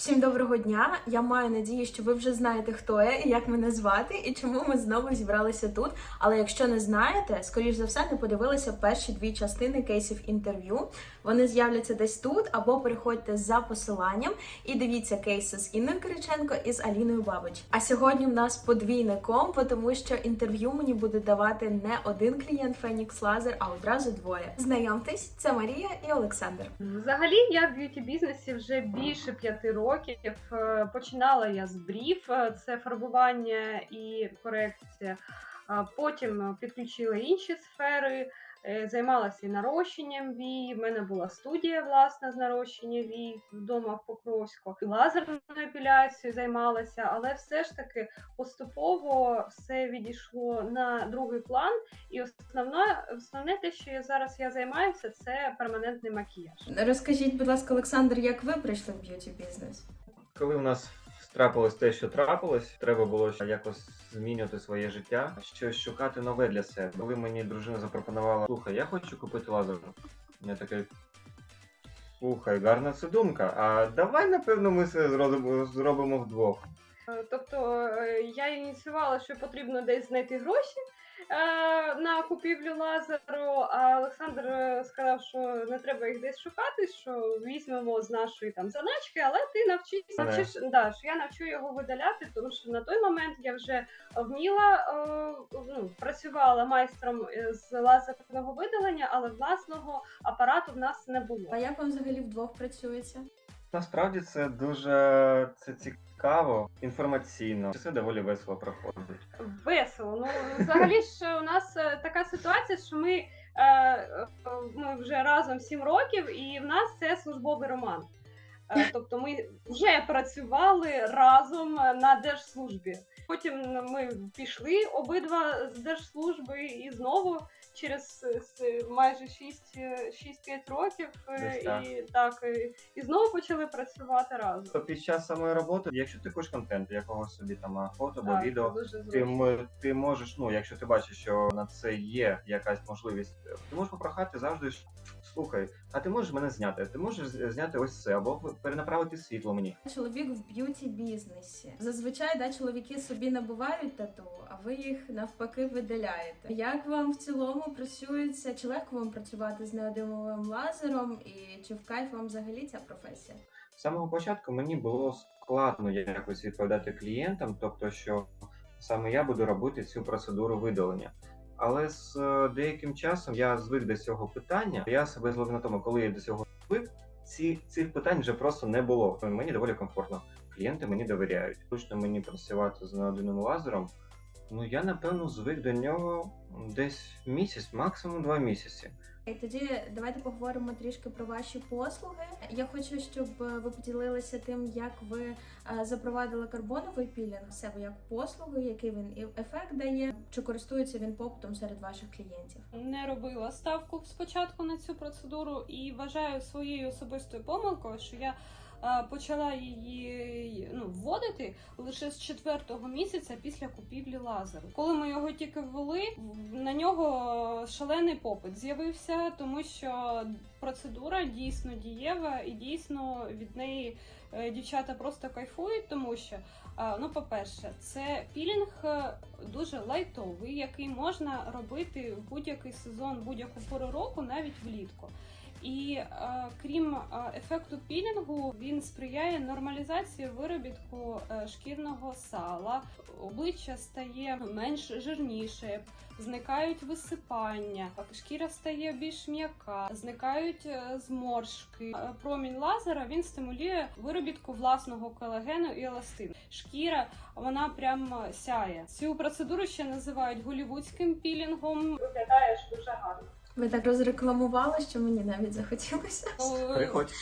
Всім доброго дня! Я маю надію, що ви вже знаєте, хто я і як мене звати, і чому ми знову зібралися тут. Але якщо не знаєте, скоріш за все не подивилися перші дві частини кейсів інтерв'ю. Вони з'являться десь тут, або переходьте за посиланням і дивіться кейси з Інною Кириченко і з Аліною Бабич. А сьогодні в нас подвійне комбо, тому що інтерв'ю мені буде давати не один клієнт Фенікс Лазер, а одразу двоє. Знайомтесь, це Марія і Олександр. Взагалі, я в б'юті бізнесі вже більше п'яти років. Е, Починала я з брів, е, це фарбування і корекція. Потім підключила інші сфери, е, займалася і нарощенням вій. В мене була студія власна з нарощення вій вдома в Покровську. І лазерною епіляцією займалася, але все ж таки поступово все відійшло на другий план. І основне, основне те, що я зараз я займаюся, це перманентний макіяж. Розкажіть, будь ласка, Олександр, як ви прийшли в б'юті бізнес? Коли у нас трапилось те, що трапилось, треба було якось змінювати своє життя, щось шукати нове для себе. Коли мені дружина запропонувала, слухай, я хочу купити лазер. Я такий. Слухай, гарна це думка. А давай, напевно, ми це зробимо, зробимо вдвох. Е, Тобто е, я ініціювала, що потрібно десь знайти гроші на купівлю лазеру. А Олександр е, сказав, що не треба їх десь шукати, що візьмемо з нашої там заначки, але ти навчись навчиш, да, що я навчу його видаляти, тому що на той момент я вже вміла е, ну, працювала майстром е, з лазерного видалення, але власного апарату в нас не було. А як вам взагалі вдвох працюється? Насправді це дуже це цікаво, інформаційно. Це доволі весело проходить. Весело. Ну взагалі ж у нас е, така ситуація, що ми, е, е, ми вже разом 7 років, і в нас це службовий роман. Е, Тобто ми вже працювали разом на держслужбі. Потім ми пішли обидва з держслужби і знову через е, с- майже 6, е, 6-5 років е, Десь так. і так і, і знову почали працювати разом. То під час самої роботи, якщо ти хочеш контент, якогось собі там фото або Так, відео, дуже ти, ти можеш, ну, якщо ти бачиш, що на це є якась можливість, ти можеш попрохати завжди. Слухай, а ти можеш мене зняти? Ти можеш зняти ось це, або перенаправити світло мені. Чоловік в б'юті бізнесі. Зазвичай да, чоловіки собі набувають тату, а ви їх навпаки видаляєте. Як вам в цілому працюється? Чи легко вам працювати з неодимовим лазером? І чи в кайф вам взагалі ця професія? З самого початку мені було складно якось відповідати клієнтам, тобто, що саме я буду робити цю процедуру видалення. Але з е, деяким часом я звик до цього питання. Я себе зловив на тому, коли я до цього звик, ці, цих питань вже просто не було. Мені доволі комфортно. Клієнти мені довіряють. Точно мені працювати з неодиним лазером. Ну я напевно звик до нього десь місяць, максимум два місяці. І тоді давайте поговоримо трішки про ваші послуги. Я хочу, щоб ви поділилися тим, як ви е, запровадили карбоновий пілінг себе як послугу, який він ефект дає, чи користується він попитом серед ваших клієнтів. не робила ставку спочатку на цю процедуру і вважаю своєю особистою помилкою, що я е, почала її ну, вводити лише з четвертого місяця після купівлі лазеру. Коли ми його тільки ввели, на нього шалений попит з'явився, тому що процедура дійсно дієва і дійсно від неї е, дівчата просто кайфують, тому що Ну, по-перше, це пілінг е, дуже лайтовий, який можна робити в будь-який сезон, будь-яку пору року, навіть влітку. І е, крім е, ефекту пілінгу, він сприяє нормалізації виробітку е, шкірного сала. Обличчя стає менш жирніше, зникають висипання, шкіра стає більш м'яка, зникають е, зморшки. Промінь лазера він стимулює виробітку власного колагену і еластину. Шкіра вона прям сяє. Цю процедуру ще називають голівудським пілінгом. Виглядаєш дуже гарно. Ви так розрекламували, що мені навіть захотілося. Приходь.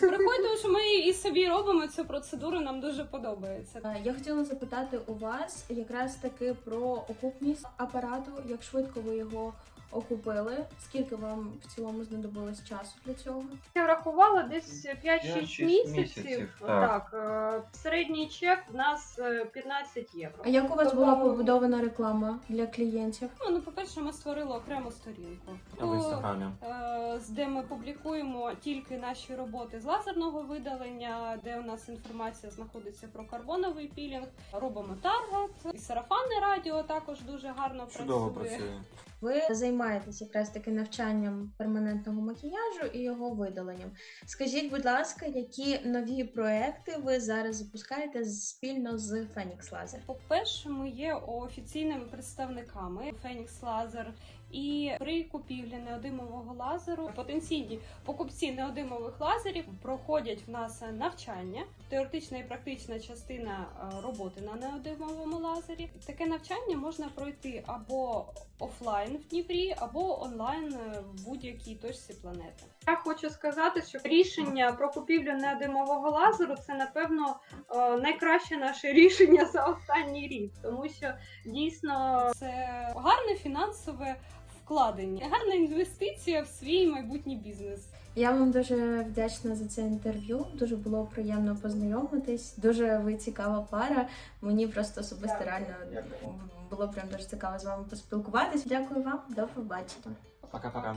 Приходь, тому що ми і собі робимо цю процедуру, нам дуже подобається. Я хотіла запитати у вас якраз таки про окупність апарату, як швидко ви його окупили. Скільки вам в цілому знадобилось часу для цього? Я рахувала десь 5-6 5-6 місяців. місяців, Так, е, середній чек в нас е, 15 євро. А як у вас Тобто- була побудована реклама для клієнтів? Ну, ну, по-перше, ми створили окрему сторінку. в. Е, де ми публікуємо тільки наші роботи з лазерного видалення, де у нас інформація знаходиться про карбоновий пілінг. Робимо таргет і сарафанне радіо також дуже гарно Чудово працює. працює. Ви займаєтесь якраз таки навчанням перманентного макіяжу і його видаленням. Скажіть, будь ласка, які нові проекти ви зараз запускаєте спільно з Phoenix Laser? По-перше, ми є офіційними представниками Phoenix Laser. І при купівлі неодимового лазеру потенційні покупці неодимових лазерів проходять в нас навчання, теоретична і практична частина е, роботи на неодимовому лазері. Таке навчання можна пройти або офлайн в Дніпрі, або онлайн е, в будь-якій точці планети. Я хочу сказати, що рішення про купівлю неодимового лазеру це напевно е, найкраще наше рішення за останній рік, тому що дійсно це гарне фінансове вкладення, гарна інвестиція в свій майбутній бізнес. Я вам дуже вдячна за це інтерв'ю. Дуже було приємно познайомитись. Дуже ви цікава пара. Мені просто особисто Дякую. реально Дякую. було прям дуже цікаво з вами поспілкуватись. Дякую вам, до побачення. Пока-пока.